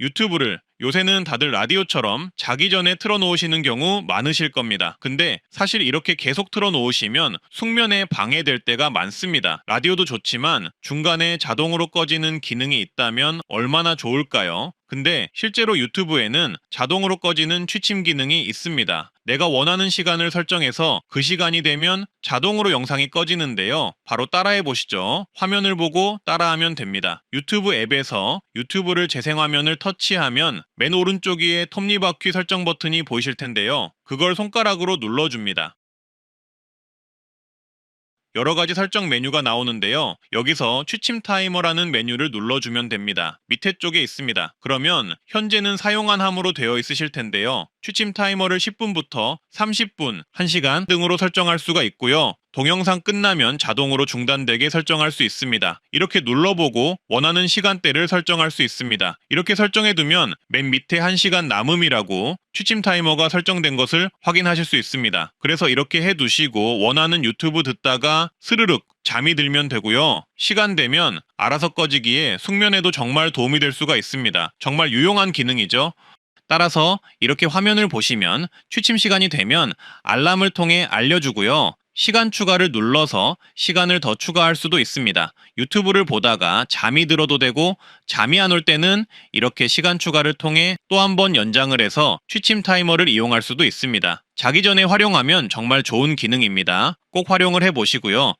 유튜브를 요새는 다들 라디오처럼 자기 전에 틀어놓으시는 경우 많으실 겁니다. 근데 사실 이렇게 계속 틀어놓으시면 숙면에 방해될 때가 많습니다. 라디오도 좋지만 중간에 자동으로 꺼지는 기능이 있다면 얼마나 좋을까요? 근데 실제로 유튜브에는 자동으로 꺼지는 취침 기능이 있습니다. 내가 원하는 시간을 설정해서 그 시간이 되면 자동으로 영상이 꺼지는데요. 바로 따라해 보시죠. 화면을 보고 따라하면 됩니다. 유튜브 앱에서 유튜브를 재생화면을 터치하면 맨 오른쪽 위에 톱니바퀴 설정 버튼이 보이실 텐데요. 그걸 손가락으로 눌러줍니다. 여러 가지 설정 메뉴가 나오는데요. 여기서 취침 타이머라는 메뉴를 눌러주면 됩니다. 밑에 쪽에 있습니다. 그러면 현재는 사용 안 함으로 되어 있으실 텐데요. 취침 타이머를 10분부터 30분, 1시간 등으로 설정할 수가 있고요. 동영상 끝나면 자동으로 중단되게 설정할 수 있습니다. 이렇게 눌러보고 원하는 시간대를 설정할 수 있습니다. 이렇게 설정해두면 맨 밑에 1시간 남음이라고 취침 타이머가 설정된 것을 확인하실 수 있습니다. 그래서 이렇게 해두시고 원하는 유튜브 듣다가 스르륵 잠이 들면 되고요. 시간 되면 알아서 꺼지기에 숙면에도 정말 도움이 될 수가 있습니다. 정말 유용한 기능이죠. 따라서 이렇게 화면을 보시면 취침 시간이 되면 알람을 통해 알려주고요. 시간 추가를 눌러서 시간을 더 추가할 수도 있습니다. 유튜브를 보다가 잠이 들어도 되고 잠이 안 올 때는 이렇게 시간 추가를 통해 또 한 번 연장을 해서 취침 타이머를 이용할 수도 있습니다. 자기 전에 활용하면 정말 좋은 기능입니다. 꼭 활용을 해 보시고요.